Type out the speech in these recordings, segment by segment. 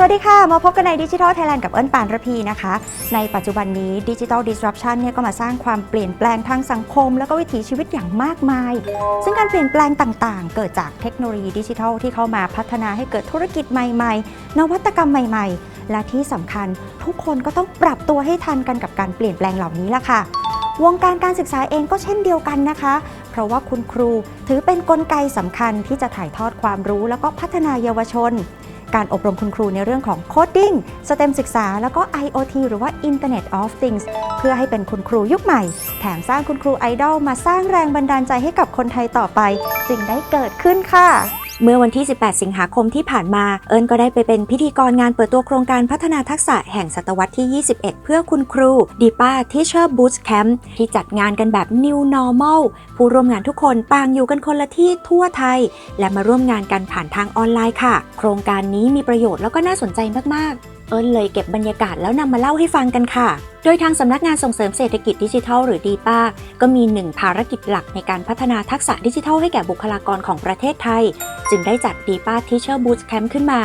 สวัสดีค่ะ มาพบกันใน Digital Thailand กับเอิญปานระพีนะคะ ในปัจจุบันนี้ Digital Disruption เนี่ยก็มาสร้างความเปลี่ยนแปลงทางสังคม แล้วก็วิถีชีวิตอย่างมากมาย ซึ่งการเปลี่ยนแปลงต่างๆ เกิดจากเทคโนโลยีดิจิทัลที่เข้ามาพัฒนาให้เกิดธุรกิจใหม่ๆ นวัตกรรมใหม่ๆ และที่สำคัญทุกคนก็ต้องปรับตัวให้ทันกันกับการเปลี่ยนแปลงเหล่านี้ละค่ะ วงการการศึกษาเองก็เช่นเดียวกันนะคะ เพราะว่าคุณครูถือเป็นนกลไกสำคัญที่จะถ่ายทอดความรู้ แล้วก็พัฒนาเยาวชน การอบรมคุณครูในเรื่องของโคดดิ้งสเต็มศึกษา แล้วก็ IoT หรือว่า Internet of Things เพื่อให้เป็นคุณครูยุคใหม่ แถมสร้างคุณครูไอดอลมาสร้างแรงบันดาลใจให้กับคนไทยต่อไป จึงได้เกิดขึ้นค่ะ เมื่อวันที่ 18 สิงหาคมที่ผ่านมา เอิญก็ได้ไปเป็นพิธีกรงานเปิดตัวโครงการพัฒนาทักษะแห่งศตวรรษที่ 21 เพื่อคุณครูดีป้าที่เชอร์บูสแคมป์ที่จัดงานกันแบบ New Normal ผู้ร่วมงานทุกคนต่างอยู่กันคนละที่ทั่วไทย และมาร่วมงานกันผ่านทางออนไลน์ค่ะ โครงการนี้มีประโยชน์แล้วก็น่าสนใจมากๆ เอิญเลยเก็บบรรยากาศแล้วนำมาเล่าให้ฟังกันค่ะ โดยทางสำนักงานส่งเสริมเศรษฐกิจดิจิทัลหรือดีป้าก็มีหนึ่งภารกิจหลักในการพัฒนาทักษะดิจิทัลให้แก่บุคลากรของประเทศไทย จึงได้จัดดีป้าทิเชอร์บู o แคมป์ขึ้นมา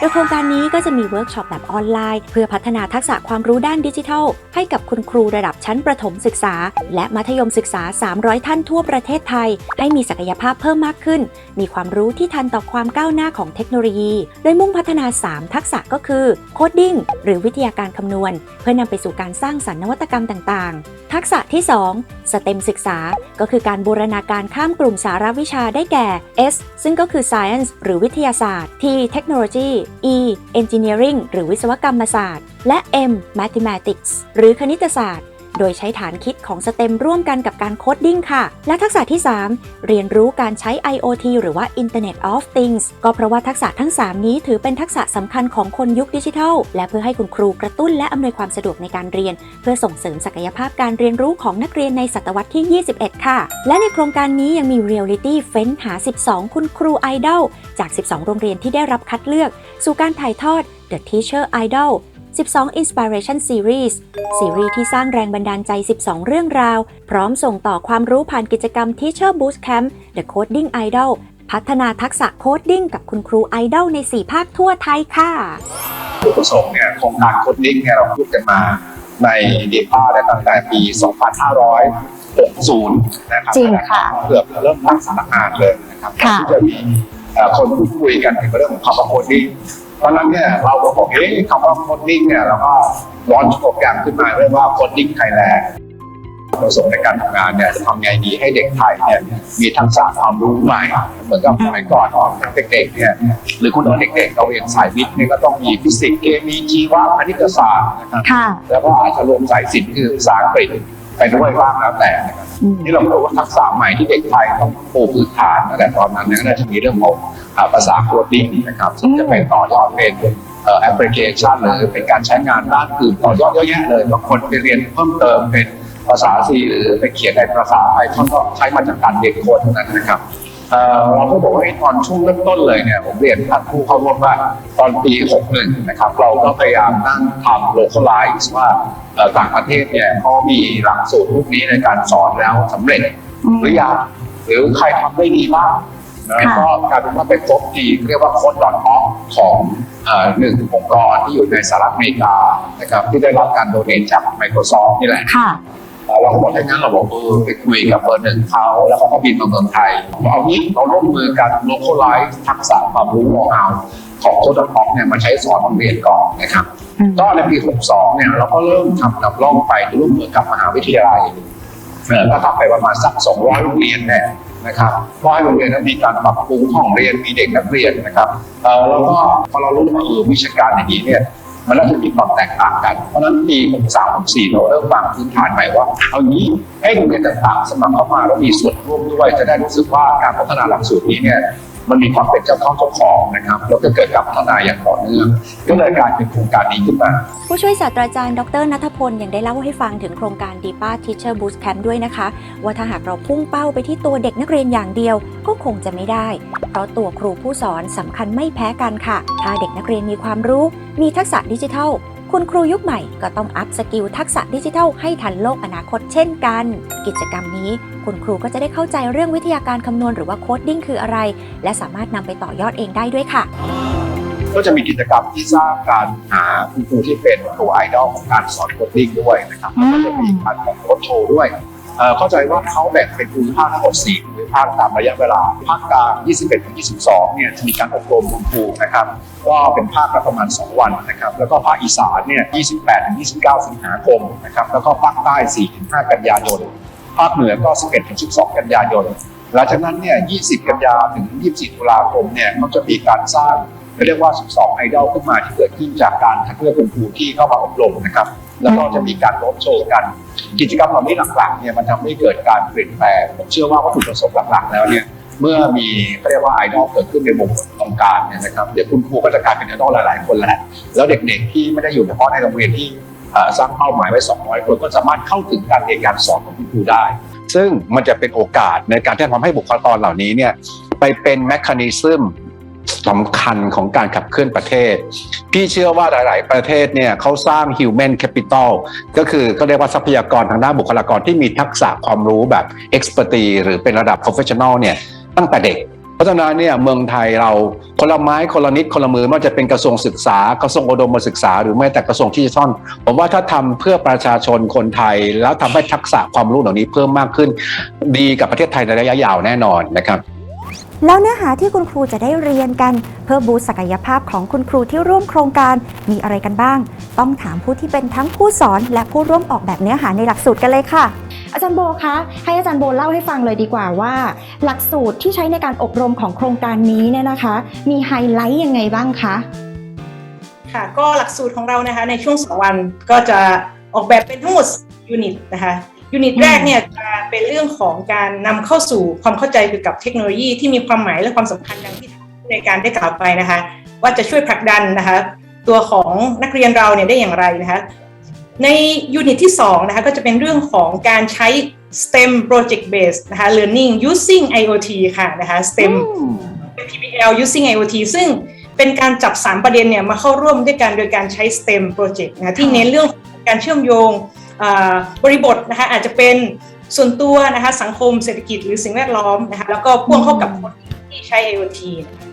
โดยโครงการนี้ก็จะมีเวิร์กช็อปแบบออนไลน์ เพื่อพัฒนาทักษะความรู้ด้านดิจิทัล ให้กับคุณครูระดับชั้นประถมศึกษา และมัธยมศึกษา 300 ท่านทั่วประเทศไทย ให้มีศักยภาพเพิ่มมากขึ้น มีความรู้ที่ทันต่อความก้าวหน้าของเทคโนโลยี โดยมุ่งพัฒนา 3 ทักษะก็คือโคดดิ้งหรือวิทยาการคำนวณ เพื่อนำไปสู่การสร้างสรรค์นวัตกรรมต่าง ๆ ทักษะที่ 2 สเต็มศึกษา ก็คือการบูรณาการข้ามกลุ่มสาระวิชาได้แก่ S ซึ่งก็คือ Science หรือวิทยาศาสตร์ T Technology E Engineering หรือวิศวกรรมศาสตร์ และ M Mathematics หรือคณิตศาสตร์ โดยใช้ฐานคิดของสเต็มร่วมกันกับการโคดดิ้งค่ะ และทักษะที่ 3 เรียนรู้การใช้ IoT หรือว่า Internet of Things ก็เพราะว่าทักษะทั้ง 3 นี้ถือเป็นทักษะสำคัญของคนยุคดิจิทัล และเพื่อให้คุณครูกระตุ้นและอำนวยความสะดวกในการเรียน เพื่อส่งเสริมศักยภาพการเรียนรู้ของนักเรียนในศตวรรษที่ 21 ค่ะ และในโครงการนี้ยังมี Reality เฟ้นหา 12 คุณครูไอดอลจาก 12 โรงเรียนที่ได้รับคัดเลือก สู่การถ่ายทอด The Teacher Idol 12 Inspiration Series ซีรีส์ที่สร้างแรงบันดาลใจ 12 เรื่องราว พร้อมส่งต่อความรู้ผ่านกิจกรรม Teacher Boost Camp The Coding Idol พัฒนาทักษะโคดดิ้งกับคุณครูไอดอลใน 4 ภาคทั่วไทยค่ะจุดประสงค์เนี่ยโครงการโคดดิ้งเนี่ยเราพูดกันมาในเดต้าเนี่ยตั้งแต่ปี 2560 นะครับจริงค่ะเกือบจะเริ่มตั้งสำนักงานเลยนะครับค่ะที่จะมีเอ่อคนพูดคุยกันถึงเรื่องของคำว่าโคดดิ้ง ตอนนั้นเนี่ยเราก็บอกเอ๊ะคำว่าโคดดิ้งเนี่ยเราก็ร้อนโปรแกรมขึ้นมาเรียกว่าโคดดิ้งไทยแลนด์ประสงค์ในการทำงานเนี่ยจะทำไงดีให้เด็กไทยเนี่ยมีทักษะความรู้ใหม่ เหมือนกับสมัยก่อนเด็กๆเนี่ยหรือคุณเอาเด็กๆเราเรียนสายวิทย์เนี่ยก็ต้องมีฟิสิกส์เคมีชีวะคณิตศาสตร์นะครับค่ะแล้วก็อาจจะรวมสายศิลป์คือภาษาอังกฤษ ไปด้วยบ้างแล้วแต่นะครับนี่เราก็บอกว่าทักษะใหม่ที่เด็กไทยต้องปูพื้นฐานตั้งแต่ตอนนั้นเนี่ยก็น่าจะมีเรื่องของอ่าภาษาโคดดิ้งนะครับซึ่งจะเป็นต่อยอดเป็นแอปพลิเคชันหรือเป็นการใช้งานด้านอื่นต่อยอดเยอะแยะเลยบางคนไปเรียนเพิ่มเติมเป็นภาษาซีหรือไปเขียนในภาษาไทยท่อนก็ใช้มาจากการเรียนโค้ดเท่านั้นนะครับ เอ่อเราก็บอกว่าไอ้ตอนช่วงเริ่มต้นเลยเนี่ยผมเรียนท่านผู้เข้าร่วมว่าตอนปี 61 นะครับ เราก็พยายามนั่งทำ localize ว่าเอ่อต่างประเทศเนี่ยเขามีหลักสูตรพวกนี้ในการสอนแล้วสำเร็จหรือยังหรือใครทำได้ดีบ้างนะก็กลายเป็นว่าเป็นพบที่เรียกว่าโค้ดดอทออฟของเอ่อหนึ่งองค์กรที่อยู่ในสหรัฐอเมริกานะครับที่ได้รับการโดเนทจาก Microsoft นี่แหละ ค่ะเราบอกถ้งั้นเราบอกเออไปคุยกับเบอร์หนึ่งเขาแล้วเขาก็บินมาเมืองไทยบอกเอางี้เราร่วมมือกัน localize ทักษะความรู้ของเราของโคดท็อกเนี่ยมาใช้สอนโรงเรียนก่อนนะครับก็ในปี 62 เนี่ยเราก็เริ่มทำนำร่องไปร่วมมือกับมหาวิทยาลัยเออก็ทำไปประมาณสัก 200 โรงเรียนเนี่ยนะครับร้อยโรงเรียนนั้นมีการปรับปรุงห้องเรียนมีเด็กนักเรียนนะครับเออแล้วก็พอเรารู้ว่าเออวิชาการอย่างนี้เนี่ย มันน่มจะมีความแตกต่างกัน เพราะฉะนั้นปี63 64เราเริ่มวางพื้นฐานใหม่ว่า เอางี้ให้โรงเรียนต่างๆสมัครเข้ามาแล้วมีส่วนร่วมด้วยจะได้รู้สึกว่าการพัฒนาหลักสูตรนี้เนี่ย มันมีความเป็นเจ้าข้าเจ้าของนะครับแล้วก็เกิดการพัฒนาอย่างต่อเนื่องก็เลยกลายเป็นโครงการนี้ขึ้นมา ผู้ช่วยศาสตราจารย์ ดรนัทพลยังได้เล่าให้ฟังถึงโครงการ DIPA Teacher Boost Camp ด้วยนะคะ ว่าถ้าหากเราพุ่งเป้าไปที่ตัวเด็กนักเรียนอย่างเดียวก็คงจะไม่ได้ เพราะตัวครูผู้สอนสำคัญไม่แพ้กันค่ะ ถ้าเด็กนักเรียนมีความรู้ มีทักษะดิจิทัลคุณครูยุคใหม่ก็ต้องอัพสกิลทักษะดิจิทัลให้ทันโลกอนาคตเช่นกัน กิจกรรมนี้ คุณครูก็จะได้เข้าใจเรื่องวิทยาการคำนวณหรือว่าโคดดิ้งคืออะไร และสามารถนำไปต่อยอดเองได้ด้วยค่ะ ก็จะมีกิจกรรมที่สร้างการหาคุณครูที่เป็นตัวไอดอลของการสอนโคดดิ้งด้วยนะครับแล้วก็จะมีการแข่งรถโชว์ด้วยเอ่อเข้าใจว่าเขาแบ่งเป็นภูมิภาคทั้งหมด4ภูมิภาคตามระยะเวลา ภาคกลาง 21ถึง22 เนี่ยจะมีการอบรมคุณครูนะครับ ก็เป็นภาคละประมาณ 2 วันนะครับ แล้วก็ภาคอีสานเนี่ย 28ถึง29 สิงหาคมนะครับ แล้วก็ภาคใต้ 4 ถึง 5 กันยายน ภาคเหนือก็ 11ถึง12 กันยายน หลังจากนั้นเนี่ย 20 กันยาถึง 24 ตุลาคมเนี่ยเขาจะมีการสร้างเรียกว่า 12 ไอดอลขึ้นมาที่เกิดขึ้นจากการคัดเลือกคุณครูที่เข้ามาอบรมนะครับ แล้วก็จะมีการรถโชว์กัน กิจกรรมเหล่านี้หลักๆเนี่ยมันทำให้เกิดการเปลี่ยนแปลงผมเชื่อว่าวัตถุประสงค์หลักๆ แล้วเนี่ยเมื่อมีเขาเรียกว่าไอดอลเกิดขึ้นในวงองค์การเนี่ยนะครับเดี๋ยวคุณครูก็จะกลายเป็นไอดอลหลายๆคนแหละแล้วเด็กๆที่ไม่ได้อยู่เฉพาะในโรงเรียนที่ สร้างเป้าหมายไว้ 200 คนก็สามารถเข้าถึงการเรียนการสอนของคุณครูได้ ซึ่งมันจะเป็นโอกาสในการที่จะทำให้บุคลากรเหล่านี้เนี่ยไปเป็นแมคคานิซึมสำคัญของการขับเคลื่อนประเทศ พี่เชื่อว่าหลาย ๆ ประเทศเนี่ยเขาสร้าง human capital ก็คือก็เรียกว่าทรัพยากรทางด้านบุคลากรที่มีทักษะความรู้แบบ expertise หรือเป็นระดับ professional เนี่ยตั้งแต่เด็ก เพราะฉะนั้นเนี่ยเมืองไทยเราคนละไม้คนละนิดคนละมือไม่ว่าจะเป็นกระทรวงศึกษากระทรวงอุดมศึกษา หรือแม้แต่กระทรวงดิจิทัลผมว่าถ้าทำเพื่อประชาชนคนไทย แล้วทำให้ทักษะความรู้เหล่านี้เพิ่มมากขึ้น ดีกับประเทศไทยในระยะยาวแน่นอนนะครับแล้วเนื้อหาที่คุณครูจะได้เรียนกัน เพื่อบูสศักยภาพของคุณครูที่ร่วมโครงการมีอะไรกันบ้าง ต้องถามผู้ที่เป็นทั้งผู้สอนและผู้ร่วมออกแบบเนื้อหาในหลักสูตรกันเลยค่ะ อาจารย์โบคะให้อาจารย์โบเล่าให้ฟังเลยดีกว่าว่า หลักสูตรที่ใช้ในการอบรมของโครงการนี้เนี่ยนะคะ มีไฮไลท์ยังไงบ้างคะค่ะก็หลักสูตรของเรานะคะในช่วง 2 วันก็จะออกแบบเป็นทั้งหมดยูนิตนะคะยูนิตอืมแรกเนี่ยจะเป็นเรื่องของการนำเข้าสู่ความเข้าใจเกี่ยวกับเทคโนโลยีที่มีความหมายและความสำคัญดังที่ในการได้กล่าวไปนะคะ ว่าจะช่วยผลักดันนะคะ ตัวของนักเรียนเราเนี่ยได้อย่างไรนะคะ ในยูนิตที่2นะคะก็จะเป็นเรื่องของการใช้ STEM project based นะคะ learning using IoT ค่ะนะคะ STEM เป็น PBL using IoT ซึ่งเป็นการจับ 3 ประเด็นเนี่ยมาเข้าร่วมด้วยกันโดยการใช้ STEM project นะที่เน้นเรื่องของการเชื่อมโยงอ่าบริบทนะคะอาจจะเป็นส่วนตัวนะคะสังคมเศรษฐกิจหรือสิ่งแวดล้อมนะคะแล้วก็พ่วงเข้ากับคนที่ใช้ IoT นะคะ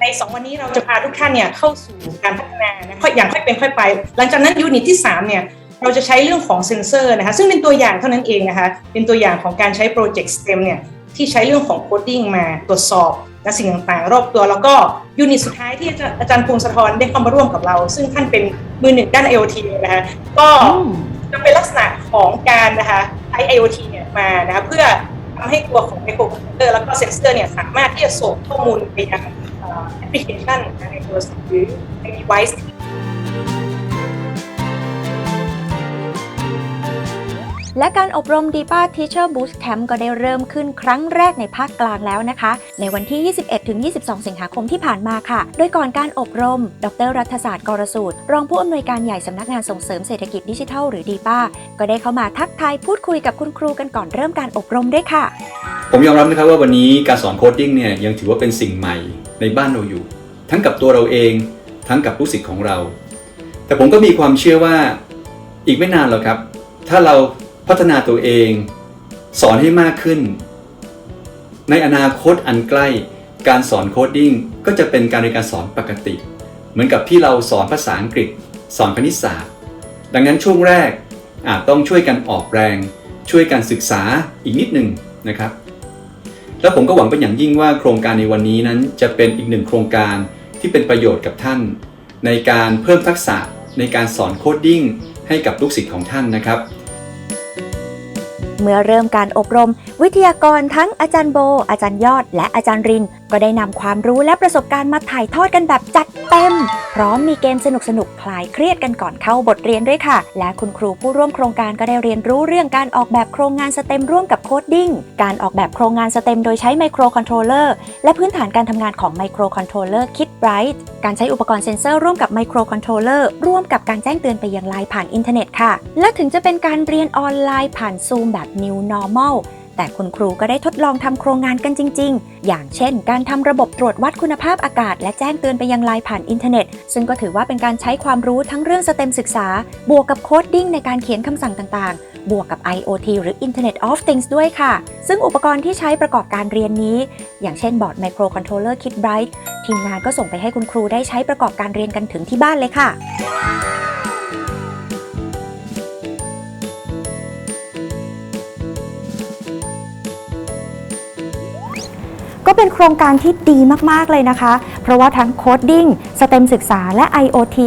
ใน 2 วันนี้เราจะพาทุกท่านเนี่ยเข้าสู่การพัฒนานะค่อยอย่างค่อยเป็นค่อยไป หลังจากนั้นยูนิตที่ 3 เนี่ย เราจะใช้เรื่องของเซ็นเซอร์นะคะซึ่งเป็นตัวอย่างเท่านั้นเองนะคะเป็นตัวอย่างของการใช้โปรเจกต์ STEM เนี่ยที่ใช้เรื่องของโคดดิ้งมาตรวจสอบนะสิ่งต่างๆ รอบตัวแล้วก็ยูนิตสุดท้ายที่อาจารย์อาจารย์พงศธรได้เข้ามาร่วมกับเรา ซึ่งท่านเป็นมือหนึ่งด้าน IoT นะคะก็จะเป็นลักษณะของการนะคะใช้ IoT เนี่ยมานะคะเพื่อทำให้ตัวของไมโครคอมพิวเตอร์แล้วก็เซ็นเซอร์เนี่ยสามารถที่จะส่งข้อมูลไปยังแอปพลิเคชันในโทรศัพท์หรือใน device และการอบรม DIPA Teacher Boost Camp ก็ได้เริ่มขึ้นครั้งแรกในภาคกลางแล้วนะคะ ในวันที่ 21-22 สิงหาคมที่ผ่านมาค่ะ โดยก่อนการอบรม ดรรัฐศาสตร์กรสูตร รองผู้อำนวยการใหญ่สำนักงานส่งเสริมเศรษฐกิจดิจิทัลหรือ DIPA ก็ได้เข้ามาทักทายพูดคุยกับคุณครูกันก่อนเริ่มการอบรมด้วยค่ะ ผมยอมรับนะครับว่าวันนี้การสอนโคดดิ้งเนี่ยยังถือว่าเป็นสิ่งใหม่ในบ้านเราอยู่ ทั้งกับตัวเราเอง ทั้งกับลูกศิษย์ของเรา แต่ผมก็มีความเชื่อว่าอีกไม่นานหรอกครับ ถ้าเรา พัฒนาตัวเอง สอนให้มากขึ้น ในอนาคตอันใกล้การสอนโคดดิ้งก็จะเป็นการเรียนการสอนปกติ เหมือนกับที่เราสอนภาษาอังกฤษ สอนคณิตศาสตร์ ดังนั้นช่วงแรกอาจต้องช่วยกันออกแรง ช่วยกันศึกษาอีกนิดหนึ่งนะครับ แล้วผมก็หวังเป็นอย่างยิ่งว่าโครงการในวันนี้นั้นจะเป็นอีกหนึ่งโครงการที่เป็นประโยชน์กับท่าน ในการเพิ่มทักษะในการสอนโคดดิ้งให้กับลูกศิษย์ของท่านนะครับ เมื่อเริ่มการอบรม วิทยากรทั้งอาจารย์โบ อาจารย์ยอด และอาจารย์ริน ก็ได้นำความรู้และประสบการณ์มาถ่ายทอดกันแบบจัดเต็ม พร้อมมีเกมสนุกๆคลายเครียดกันก่อนเข้าบทเรียนด้วยค่ะ และคุณครูผู้ร่วมโครงการก็ได้เรียนรู้เรื่องการออกแบบโครงงานสเต็มร่วมกับโคดดิ้ง การออกแบบโครงงานสเต็มโดยใช้ไมโครคอนโทรลเลอร์และพื้นฐานการทำงานของไมโครคอนโทรลเลอร์คิดไบรท์การใช้อุปกรณ์เซ็นเซอร์ร่วมกับไมโครคอนโทรลเลอร์ร่วมกับการแจ้งเตือนไปยังไลน์ผ่านอินเทอร์เน็ตค่ะ และถึงจะเป็นการเรียนออนไลน์ผ่านซูมแบบ New Normal แต่คุณครูก็ได้ทดลองทำโครงงานกันจริง ๆ อย่างเช่น การทำระบบตรวจวัดคุณภาพอากาศ และแจ้งเตือนไปยังไลน์ผ่านอินเทอร์เน็ต ซึ่งก็ถือว่าเป็นการใช้ความรู้ทั้งเรื่องสเต็มศึกษา บวกกับโคดดิ้งในการเขียนคำสั่งต่างๆ บวกกับ IoT หรือ Internet of Things ด้วยค่ะ ซึ่งอุปกรณ์ที่ใช้ประกอบการเรียนนี้ อย่างเช่นบอร์ด Microcontroller Kit Bright ทีมงานก็ส่งไปให้คุณครูได้ใช้ประกอบการเรียนกันถึงที่บ้านเลยค่ะ ก็เป็นโครงการที่ดีมากๆเลยนะคะ เพราะว่าทั้งโคดดิ้งสเต็มศึกษาและ IoT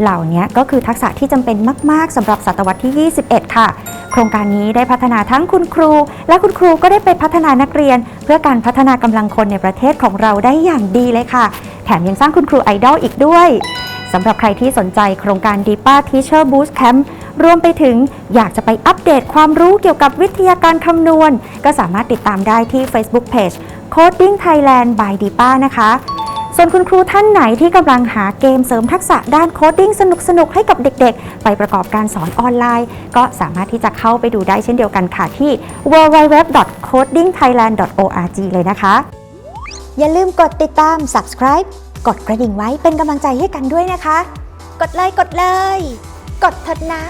เหล่านี้ก็คือทักษะที่จำเป็นมาก ๆสำหรับศตวรรษที่ 21 ค่ะ โครงการนี้ได้พัฒนาทั้งคุณครู และคุณครูก็ได้ไปพัฒนานักเรียน เพื่อการพัฒนากำลังคนในประเทศของเราได้อย่างดีเลยค่ะ แถมยังสร้างคุณครูไอดอลอีกด้วยสำหรับใครที่สนใจโครงการ DIPA Teacher Boost Camp รวมไปถึงอยากจะไปอัปเดตความรู้เกี่ยวกับวิทยาการคำนวณ ก็สามารถติดตามได้ที่ Facebook Page Coding Thailand by DIPA นะคะ ส่วนคุณครูท่านไหนที่กำลังหาเกมเสริมทักษะด้านโคดดิ้งสนุกๆ ให้กับเด็กๆ ไปประกอบการสอนออนไลน์ ก็สามารถที่จะเข้าไปดูได้เช่นเดียวกันค่ะที่ www.codingthailand.org เลยนะคะ อย่าลืมกดติดตาม subscribe กดกระดิ่งไว้เป็นกำลังใจให้กันด้วยนะคะ กดเลยกดเลย กดเถิดนะ